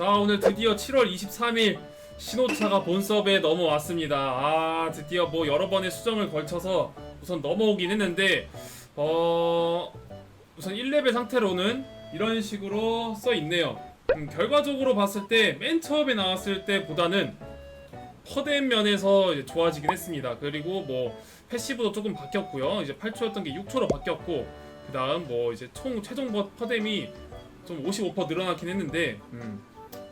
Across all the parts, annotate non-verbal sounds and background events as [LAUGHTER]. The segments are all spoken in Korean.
자 오늘 드디어 7월 23일 신호차가 본섭에 넘어왔습니다. 아 드디어 뭐 여러 번의 수정을 걸쳐서 우선 넘어오긴 했는데 어 우선 1레벨 상태로는 이런 식으로 써 있네요. 음, 결과적으로 봤을 때 맨 처음에 나왔을 때보다는 퍼뎀 면에서 이제 좋아지긴 했습니다. 그리고 뭐 패시브도 조금 바뀌었고요. 이제 8초였던 게 6초로 바뀌었고 그 다음 뭐 이제 총 최종 버- 퍼뎀이 좀 55% 늘어나긴 했는데 음.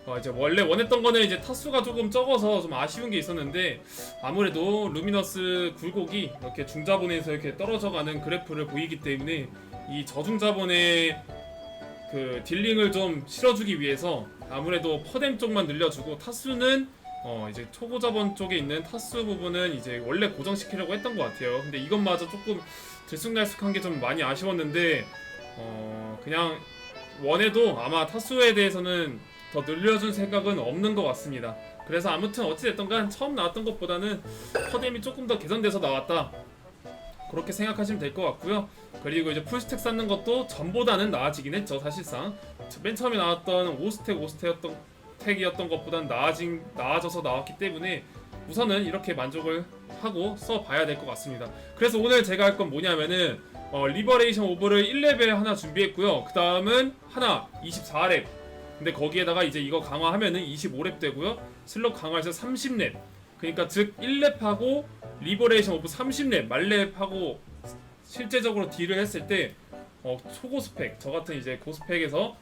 어, 이제 원래 원했던 거는 이제 타수가 조금 적어서 좀 아쉬운 게 있었는데 아무래도 루미너스 굴곡이 이렇게 중자본에서 이렇게 떨어져가는 그래프를 보이기 때문에 이 저중자본의 그 딜링을 좀 실어주기 위해서 아무래도 퍼뎀 쪽만 늘려주고 타수는 어 이제 초고자본 쪽에 있는 타수 부분은 이제 원래 고정시키려고 했던 것 같아요. 근데 이것마저 조금 들쑥날쑥한 게 좀 많이 아쉬웠는데 어 그냥 원해도 아마 타수에 대해서는 더 늘려줄 생각은 없는 것 같습니다. 그래서 아무튼 어찌됐던간 처음 나왔던 것보다는 퍼뎀이 조금 더 개선돼서 나왔다. 그렇게 생각하시면 될 것 같고요. 그리고 이제 풀스택 쌓는 것도 전보다는 나아지긴 했죠, 사실상. 맨 처음에 나왔던 5스택, 5스택이었던 택이었던 것보단 나아진 나아져서 나왔기 때문에 우선은 이렇게 만족을 하고 써봐야 될 것 같습니다. 그래서 오늘 제가 할 건 뭐냐면은 어, 리버레이션 오브를 1레벨 하나 준비했고요. 그 다음은 하나 24렙. 근데 거기에다가 이제 이거 강화하면은 25렙 되고요. 슬롯 강화해서 30렙. 그러니까 즉 1렙하고 리버레이션 오브 30렙, 말렙하고 실제적으로 딜을 했을 때 어, 초고 스펙, 저 같은 이제 고스펙에서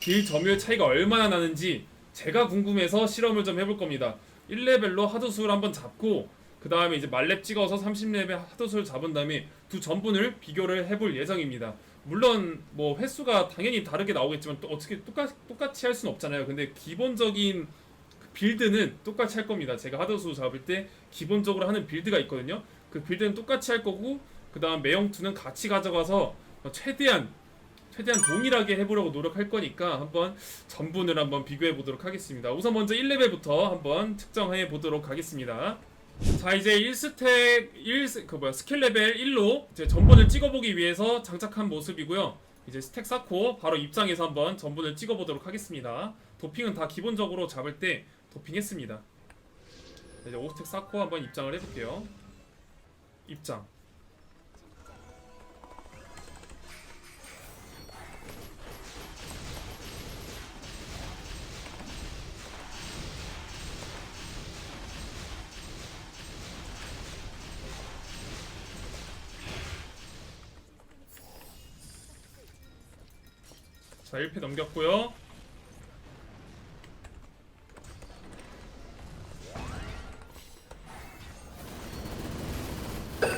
딜 점유율 차이가 얼마나 나는지 제가 궁금해서 실험을 좀 해볼 겁니다. 1레벨로 하드수를 한번 잡고 그 다음에 이제 말렙 찍어서 30레벨 하드수를 잡은 다음에 두 전분을 비교를 해볼 예정입니다. 물론 뭐 횟수가 당연히 다르게 나오겠지만 또 어떻게 똑같, 똑같이 할 수는 없잖아요. 근데 기본적인 그 빌드는 똑같이 할 겁니다. 제가 하드수 잡을 때 기본적으로 하는 빌드가 있거든요. 그 빌드는 똑같이 할 거고 그 다음 매형투는 같이 가져가서 최대한 최대한 동일하게 해보려고 노력할 거니까 한번 전분을 한번 비교해 보도록 하겠습니다. 우선 먼저 1레벨부터 한번 측정해 보도록 하겠습니다. 자 이제 1스택 1, 그 뭐야 스킬 레벨 1로 이제 전분을 찍어보기 위해서 장착한 모습이고요. 이제 스택 쌓고 바로 입장에서 한번 전분을 찍어보도록 하겠습니다. 도핑은 다 기본적으로 잡을 때 도핑했습니다. 이제 5스택 쌓고 한번 입장을 해볼게요. 입장. 자 1패 넘겼고요.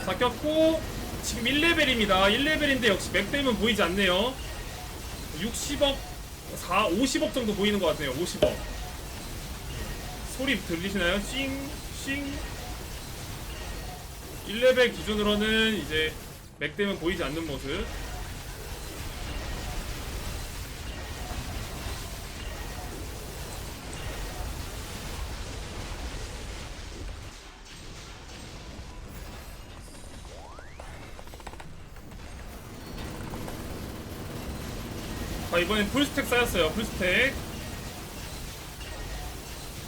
바뀌었고 지금 1레벨입니다. 1레벨인데 역시 맥댐은 보이지 않네요. 60억, 4, 50억 정도 보이는 것 같네요. 50억. 소리 들리시나요? 싱, 싱. 1레벨 기준으로는 이제 맥댐은 보이지 않는 모습. 자 이번엔 풀스택 쌓였어요 풀스택.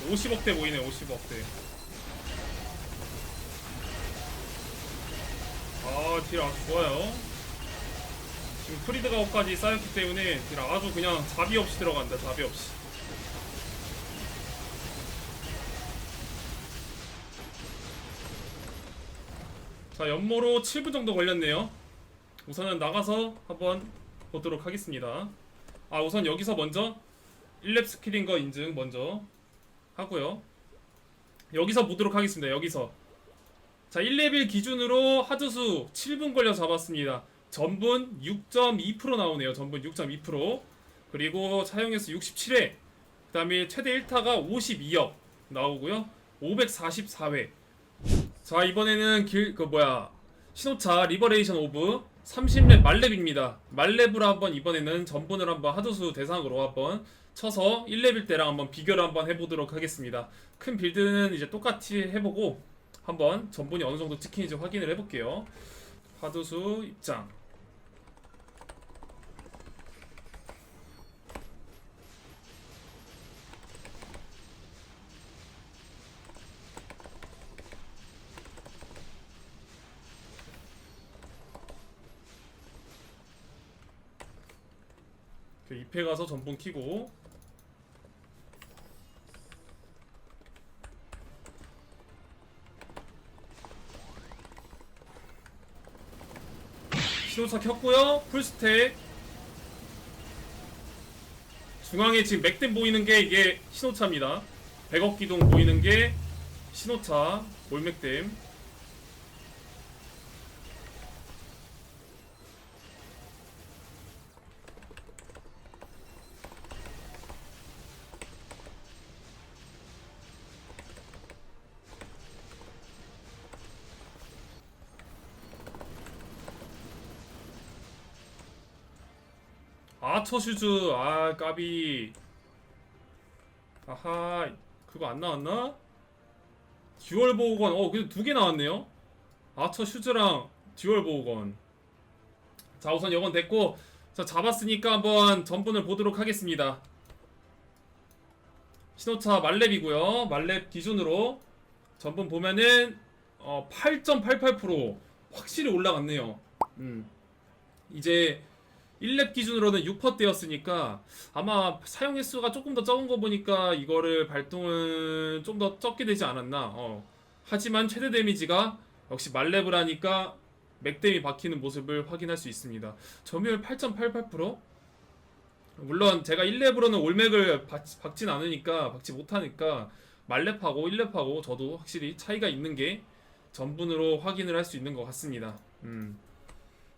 50억대 보이네 50억대. 아딜 아주 좋아요. 지금 프리드가오까지 쌓였기 때문에 딜 아주 그냥 자비 없이 들어간다 자비 없이. 자 연모로 7분 정도 걸렸네요. 우선은 나가서 한번 보도록 하겠습니다 아 우선 여기서 먼저 1렙 스킬인 거 인증 먼저 하고요. 여기서 보도록 하겠습니다. 여기서. 자 1레벨 기준으로 하드수 7분 걸려 잡았습니다. 전분 6.2% 나오네요. 전분 6.2% 그리고 사용횟수 67회. 그 다음에 최대 1타가 52억 나오고요. 544회. 자 이번에는 길 그 뭐야. 신호차 리버레이션 오브 30렙 말렙입니다. 말렙으로 한번 이번에는 전분을 한번 하드수 대상으로 한번 쳐서 1렙일 때랑 한번 비교를 한번 해보도록 하겠습니다. 큰 빌드는 이제 똑같이 해보고 한번 전분이 어느 정도 찍히는지 확인을 해볼게요. 하드수 입장. 그 잎에 가서 전분 키고. 신호차 켰고요. 풀스택. 중앙에 지금 맥댐 보이는 게 이게 신호차입니다. 100억 기둥 보이는 게 신호차 올맥댐 아처 슈즈. 아 까비. 아하 그거 안 나왔나? 듀얼 보호건 어 그래도 두개 나왔네요. 아처 슈즈랑 듀얼 보호건 자 우선 이건 됐고 자 잡았으니까 한번 전분을 보도록 하겠습니다. 신호차 말렙이고요. 말렙 기준으로 전분 보면은 어 8.88% 확실히 올라갔네요. 음. 이제 1렙 기준으로는 6%대였으니까 아마 사용 횟수가 조금 더 적은 거 보니까 이거를 발동은 좀 더 적게 되지 않았나. 어. 하지만 최대 데미지가 역시 말렙을 하니까 맥댐이 박히는 모습을 확인할 수 있습니다. 점유율 8.88%? 물론 제가 1렙으로는 올맥을 받, 박진 않으니까 박지 못하니까 말렙하고 1렙하고 저도 확실히 차이가 있는 게 전분으로 확인을 할 수 있는 것 같습니다. 음.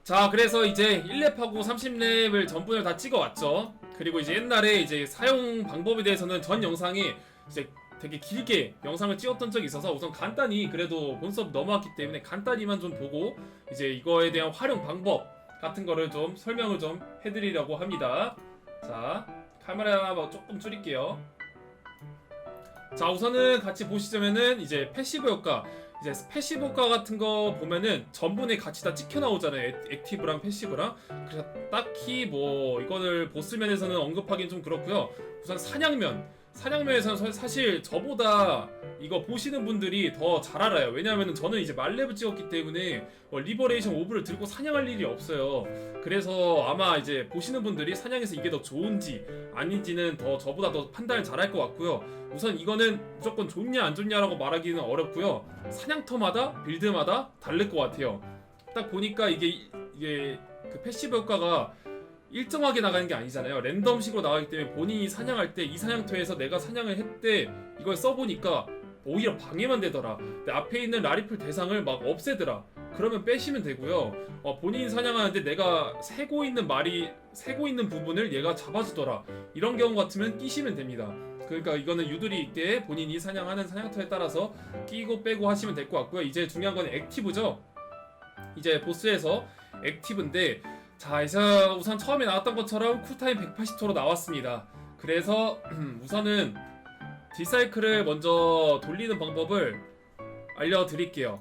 자 그래서 이제 1렙하고 30렙을 전분을 다 찍어왔죠. 그리고 이제 옛날에 이제 사용 방법에 대해서는 전 영상에 이제 되게 길게 영상을 찍었던 적이 있어서 우선 간단히 그래도 본섭 넘어왔기 때문에 간단히만 좀 보고 이제 이거에 대한 활용 방법 같은 거를 좀 설명을 좀 해드리려고 합니다. 자 카메라 뭐 조금 줄일게요. 자 우선은 같이 보시자면은 이제 패시브 효과 이제 패시브 효과 같은 거 보면은 전분에 같이 다 찍혀 나오잖아요. 액- 액티브랑 패시브랑. 그래서 딱히 뭐 이거를 보스면에서는 언급하기는 좀 그렇고요. 우선 사냥면. 사냥면에서는 사- 사실 저보다 이거 보시는 분들이 더 잘 알아요. 왜냐하면 저는 이제 말렙을 찍었기 때문에 어, 리버레이션 오브를 들고 사냥할 일이 없어요. 그래서 아마 이제 보시는 분들이 사냥에서 이게 더 좋은지 아닌지는 더 저보다 더 판단을 잘 할 것 같고요. 우선 이거는 무조건 좋냐 안 좋냐라고 말하기는 어렵고요. 사냥터마다 빌드마다 다를 것 같아요. 딱 보니까 이게 이게 그 패시브 효과가 일정하게 나가는 게 아니잖아요. 랜덤식으로 나가기 때문에 본인이 사냥할 때 이 사냥터에서 내가 사냥을 했대 이걸 써보니까 오히려 방해만 되더라. 근데 앞에 있는 라리플 대상을 막 없애더라. 그러면 빼시면 되고요. 어, 본인이 사냥하는데 내가 세고 있는 말이 세고 있는 부분을 얘가 잡아주더라. 이런 경우 같으면 끼시면 됩니다. 그러니까 이거는 유두리 있게 본인이 사냥하는 사냥터에 따라서 끼고 빼고 하시면 될 것 같고요. 이제 중요한 건 액티브죠. 이제 보스에서 액티브인데 자 이제 우선 처음에 나왔던 것처럼 쿨타임 180초로 나왔습니다. 그래서 [CLEARS THROAT] 우선은 디사이클을 먼저 돌리는 방법을 알려드릴게요.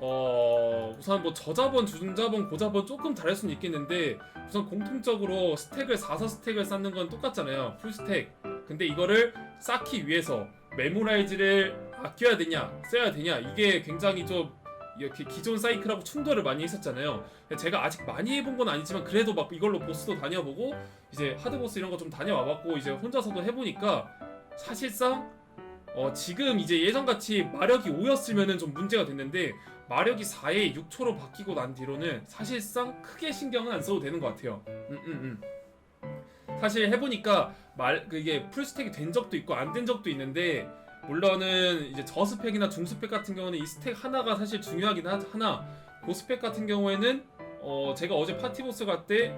어 우선 뭐 저자본, 중자본, 고자본 조금 다를 수는 있겠는데 우선 공통적으로 스택을 4사 스택을 쌓는 건 똑같잖아요. 풀 스택. 근데 이거를 쌓기 위해서 메모라이즈를 아껴야 되냐, 써야 되냐 이게 굉장히 좀 이렇게 기존 사이클하고 충돌을 많이 했었잖아요. 제가 아직 많이 해본 건 아니지만 그래도 막 이걸로 보스도 다녀보고 이제 하드 보스 이런 거 좀 다녀와봤고 이제 혼자서도 해보니까 사실상 어 지금 이제 예전 같이 마력이 5였으면은 좀 문제가 됐는데 마력이 4에 6초로 바뀌고 난 뒤로는 사실상 크게 신경은 안 써도 되는 것 같아요. 음, 음, 음. 사실 해보니까 말 그게 풀스택이 된 적도 있고 안 된 적도 있는데 물론은 이제 저스펙이나 중스펙 같은 경우는 이 스택 하나가 사실 중요하긴 하, 하나 고스펙 같은 경우에는 어 제가 어제 파티보스 갈 때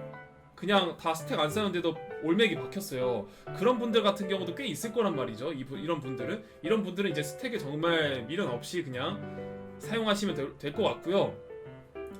그냥 다 스택 안 쌓는데도 올맥이 박혔어요. 그런 분들 같은 경우도 꽤 있을 거란 말이죠. 이, 분- 이런 분들은 이런 분들은 이제 스택에 정말 미련 없이 그냥 사용하시면 될 것 같고요.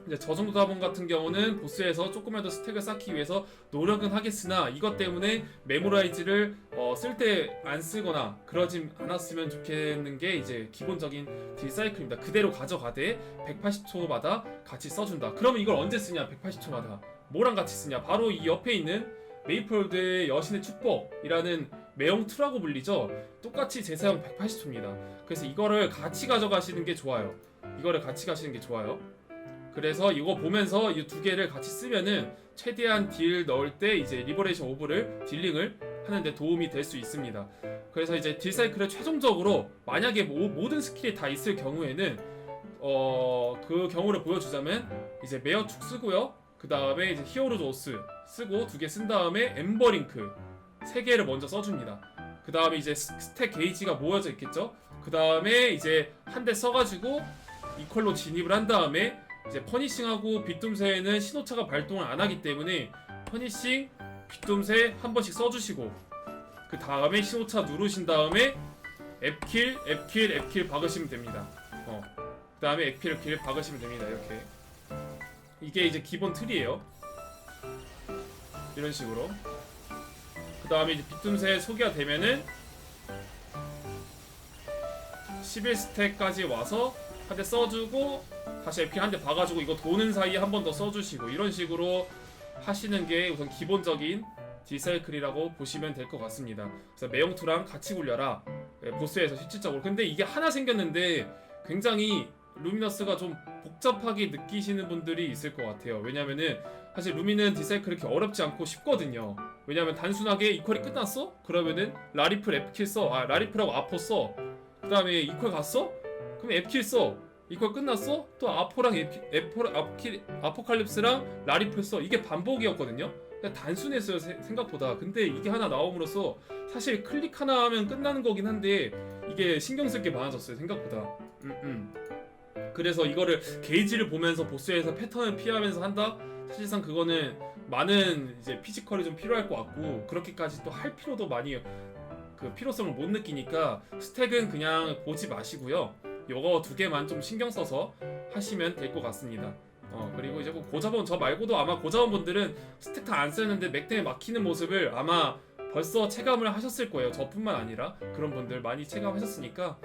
이제 저정도 자본 같은 경우는 보스에서 조금이라도 스택을 쌓기 위해서 노력은 하겠으나 이것 때문에 메모라이즈를 어, 쓸때 안 쓰거나 그러진 않았으면 좋겠는 게 이제 기본적인 딜 사이클입니다. 그대로 가져가되 180초마다 같이 써준다. 그러면 이걸 언제 쓰냐? 180초마다 뭐랑 같이 쓰냐? 바로 이 옆에 있는 메이플드의 여신의 축복이라는 매형 2라고 불리죠. 똑같이 재사용 180초입니다. 그래서 이거를 같이 가져가시는 게 좋아요. 이거를 같이 가시는 게 좋아요. 그래서 이거 보면서 이 두 개를 같이 쓰면은 최대한 딜 넣을 때 이제 리버레이션 오브를 딜링을 하는데 도움이 될 수 있습니다. 그래서 이제 딜 사이클을 최종적으로 만약에 모, 모든 스킬이 다 있을 경우에는 어 그 경우를 보여주자면 이제 메어 축 쓰고요. 그 다음에 이제 히어로즈 오스 쓰고 두 개 쓴 다음에 엠버링크 세 개를 먼저 써줍니다. 그 다음에 이제 스- 스택 게이지가 모여져 있겠죠. 그 다음에 이제 한 대 써가지고 이퀄로 진입을 한 다음에 이제 퍼니싱하고 빗둠새는 신호차가 발동을 안 하기 때문에 퍼니싱, 빗둠새 한 번씩 써주시고 그 다음에 신호차 누르신 다음에 앱킬, 앱킬, 앱킬 박으시면 됩니다. 어. 그 다음에 앱킬, 앱킬 박으시면 됩니다. 이렇게 이게 이제 기본 틀이에요. 이런 식으로. 그 다음에 이제 빗둠새 소개가 되면은 11스택까지 와서 한 대 써주고 다시 에피 한대 박아주고 이거 도는 사이에 한 번 더 써주시고 이런 식으로 하시는 게 우선 기본적인 디사이클이라고 보시면 될 것 같습니다. 그래서 매용투랑 같이 굴려라 예, 보스에서 실질적으로 근데 이게 하나 생겼는데 굉장히 루미너스가 좀 복잡하게 느끼시는 분들이 있을 것 같아요. 왜냐면은 사실 루미는 디사이클 이렇게 어렵지 않고 쉽거든요. 왜냐면 단순하게 이퀄이 끝났어? 그러면은 라리플 앱킬 써. 아 라리플하고 아포 써. 그 다음에 이퀄 갔어? 그럼 앱킬 써. 이퀄 끝났어? 또 아포랑 에피, 에포, 아킬, 아포칼립스랑 라리플 써. 이게 반복이었거든요. 단순했어요 세- 생각보다. 근데 이게 하나 나옴으로써 사실 클릭 하나 하면 끝나는 거긴 한데 이게 신경 쓸 게 많아졌어요 생각보다. 음, 음. 그래서 이거를 게이지를 보면서 보스에서 패턴을 피하면서 한다? 사실상 그거는 많은 이제 피지컬이 좀 필요할 것 같고 그렇게까지 또 할 필요도 많이 그 필요성을 못 느끼니까 스택은 그냥 보지 마시고요. 요거 두 개만 좀 신경 써서 하시면 될 것 같습니다. 어 그리고 이제 뭐 고자본 저 말고도 아마 고자본 분들은 스택 다 안 쓰는데 맥 때문에 막히는 모습을 아마 벌써 체감을 하셨을 거예요. 저뿐만 아니라 그런 분들 많이 체감하셨으니까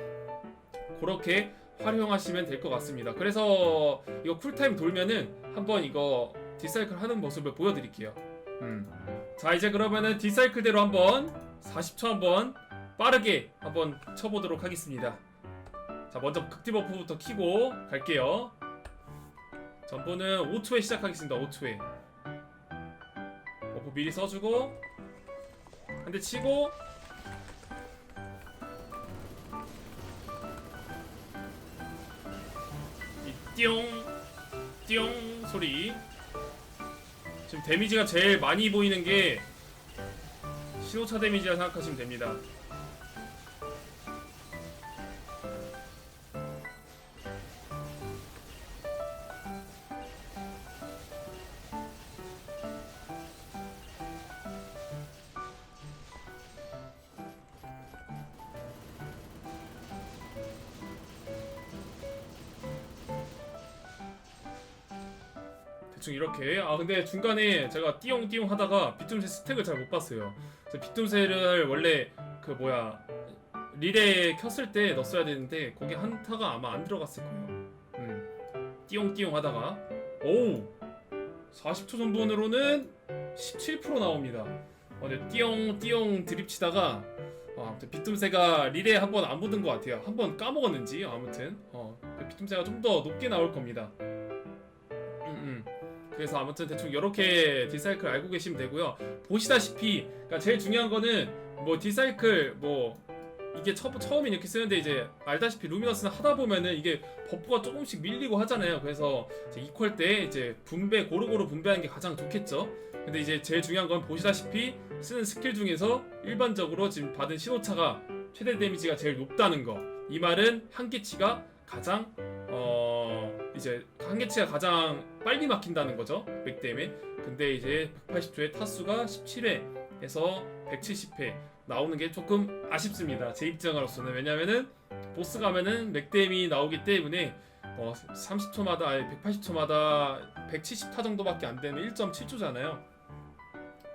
그렇게 활용하시면 될 것 같습니다. 그래서 이거 쿨타임 돌면은 한번 이거 디사이클 하는 모습을 보여드릴게요. 음. 자 이제 그러면은 디사이클대로 한번 40초 한번 빠르게 한번 쳐보도록 하겠습니다. 자 먼저 극딜 버프부터 키고 갈게요. 전부는 5초에 시작하겠습니다. 5초에 버프 미리 써주고 한 대 치고 이 띠용 소리 지금 데미지가 제일 많이 보이는 게 신호차 데미지라 생각하시면 됩니다. 대충 이렇게. 아 근데 중간에 제가 띠용띠용 하다가 비툼새 스택을 잘 못 봤어요. 비툼새를 원래 그 뭐야 릴에 켰을 때 넣었어야 되는데 거기 한타가 아마 안 들어갔을 거예요. 음. 띠용띠용 하다가. 오우! 40초 전분으로는 17% 나옵니다. 어, 근데 띠용띠용 드립 치다가 어, 아무튼 비툼새가 릴에 한번안 묻은 것 같아요. 한 번 까먹었는지 아무튼. 어, 비툼새가 좀 더 높게 나올 겁니다. 음, 음. 그래서 아무튼 대충 이렇게 디사이클 알고 계시면 되고요. 보시다시피 그러니까 제일 중요한 거는 뭐 디사이클 뭐 이게 처, 처음에 이렇게 쓰는데 이제 알다시피 루미너스는 하다 보면은 이게 버프가 조금씩 밀리고 하잖아요. 그래서 이제 이퀄 때 이제 분배 고루고루 분배하는 게 가장 좋겠죠. 근데 이제 제일 중요한 건 보시다시피 쓰는 스킬 중에서 일반적으로 지금 받은 신호차가 최대 데미지가 제일 높다는 거. 이 말은 한계치가 가장 어 이제 한계치가 가장 빨리 막힌다는 거죠 맥 때문에. 근데 이제 180조의 타수가 17회에서 170회 나오는 게 조금 아쉽습니다 제 입장으로서는. 왜냐면은 보스 가면은 맥댐이 나오기 때문에 어 30초마다 아니 180초마다 170타 정도밖에 안 되는 1.7조잖아요.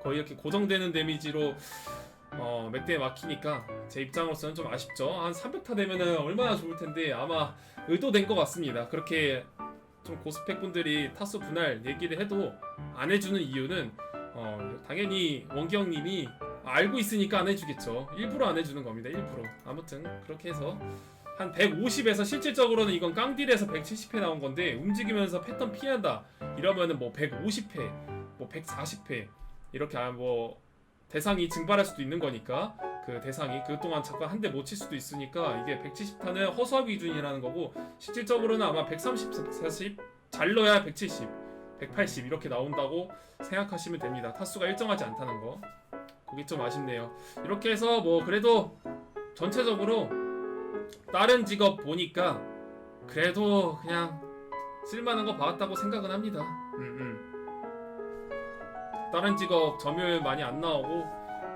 거의 이렇게 고정되는 데미지로 어, 맥대에 막히니까 제 입장으로서는 좀 아쉽죠. 한 300타 되면은 얼마나 좋을 텐데 아마 의도된 것 같습니다. 그렇게 좀 고스펙 분들이 타수 분할 얘기를 해도 안 해주는 이유는 어, 당연히 원기형님이 알고 있으니까 안 해주겠죠. 일부러 안 해주는 겁니다. 일부러. 아무튼 그렇게 해서 한 150에서 실질적으로는 이건 깡딜에서 170회 나온 건데 움직이면서 패턴 피한다 이러면은 뭐 150회, 뭐 140회 이렇게 아, 뭐 대상이 증발할 수도 있는 거니까 그 대상이 그동안 잠깐 한 대 못 칠 수도 있으니까 이게 170타는 허수아비 기준이라는 거고 실질적으로는 아마 130, 140 잘 넣어야 170, 180 이렇게 나온다고 생각하시면 됩니다. 타수가 일정하지 않다는 거. 그게 좀 아쉽네요. 이렇게 해서 뭐 그래도 전체적으로 다른 직업 보니까 그래도 그냥 쓸만한 거 봐왔다고 생각은 합니다. 음, 음. 다른 직업 점유율 많이 안 나오고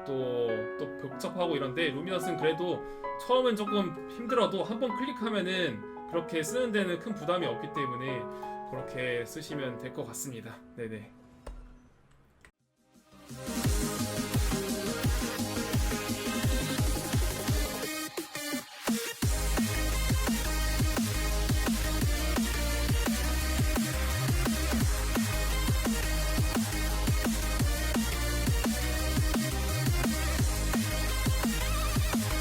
또, 또 복잡하고 이런데 루미너스는 그래도 처음엔 조금 힘들어도 한 번 클릭하면은 그렇게 쓰는 데는 큰 부담이 없기 때문에 그렇게 쓰시면 될 것 같습니다. 네네.